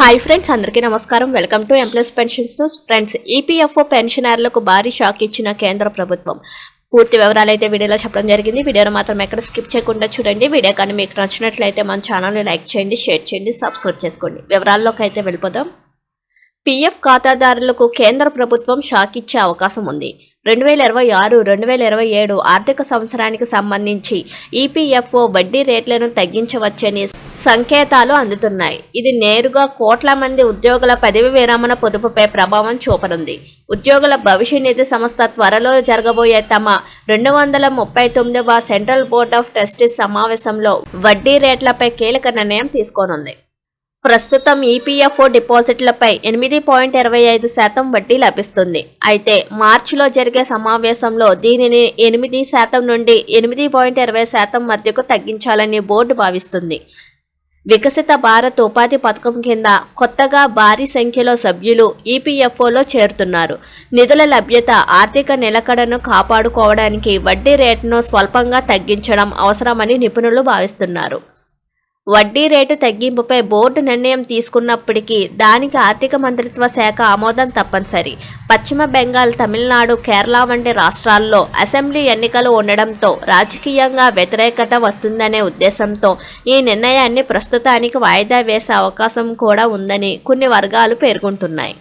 Hi friends అందరికీ నమస్కారం. Welcome to employees pensions news friends EPFO పెన్షనర్లకు భారీ షాక్ ఇచ్చిన కేంద్ర ప్రభుత్వం. పూర్తి వివరాలు అయితే వీడియోలో చెప్పడం జరిగింది. వీడియోను మాత్రం ఎక్కడ స్కిప్ చేయకుండా చూడండి. వీడియో కానీ మీకు నచ్చినట్లయితే మన ఛానల్ని లైక్ చేయండి షేర్ చేయండి సబ్స్క్రైబ్ చేసుకోండి. వివరాల్లోకి అయితే వెళ్ళిపోదాం. పీఎఫ్ ఖాతాదారులకు కేంద్ర ప్రభుత్వం షాక్ ఇచ్చే అవకాశం ఉంది. రెండు వేల ఇరవై ఆరు రెండు వేల ఇరవై ఏడు ఆర్థిక సంవత్సరానికి సంబంధించి ఈపీఎఫ్ఓ వడ్డీ రేట్లను తగ్గించవచ్చని సంకేతాలు అందుతున్నాయి. ఇది నేరుగా కోట్ల మంది ఉద్యోగుల పదవి విరమణ పొదుపుపై ప్రభావం చూపనుంది. ఉద్యోగుల భవిష్య నిధి సంస్థ త్వరలో జరగబోయే తమ రెండు వందల ముప్పై తొమ్మిదవ సెంట్రల్ బోర్డ్ ఆఫ్ ట్రస్టీస్ సమావేశంలో వడ్డీ రేట్లపై కీలక నిర్ణయం తీసుకోనుంది. ప్రస్తుతం ఈపీఎఫ్ఓ డిపాజిట్లపై ఎనిమిది పాయింట్ ఇరవై ఐదు శాతం వడ్డీ లభిస్తుంది. అయితే మార్చిలో జరిగే సమావేశంలో దీనిని ఎనిమిది శాతం నుండి ఎనిమిది పాయింట్ ఇరవై శాతం మధ్యకు తగ్గించాలని బోర్డు భావిస్తుంది. వికసిత భారత్ ఉపాధి పథకం కింద కొత్తగా భారీ సంఖ్యలో సభ్యులు ఈపీఎఫ్ఓలో చేరుతున్నారు. నిధుల లభ్యత ఆర్థిక నిలకడను కాపాడుకోవడానికి వడ్డీ రేటును స్వల్పంగా తగ్గించడం అవసరమని నిపుణులు భావిస్తున్నారు. వడ్డీ రేటు తగ్గింపుపై బోర్డు నిర్ణయం తీసుకున్నప్పటికీ దానికి ఆర్థిక మంత్రిత్వ శాఖ ఆమోదం తప్పనిసరి. పశ్చిమ బెంగాల్ తమిళనాడు కేరళ వంటి రాష్ట్రాల్లో అసెంబ్లీ ఎన్నికలు ఉండడంతో రాజకీయంగా వ్యతిరేకత వస్తుందనే ఉద్దేశంతో ఈ నిర్ణయాన్ని ప్రస్తుతానికి వాయిదా వేసే అవకాశం కూడా ఉందని కొన్ని వర్గాలు పేర్కొంటున్నాయి.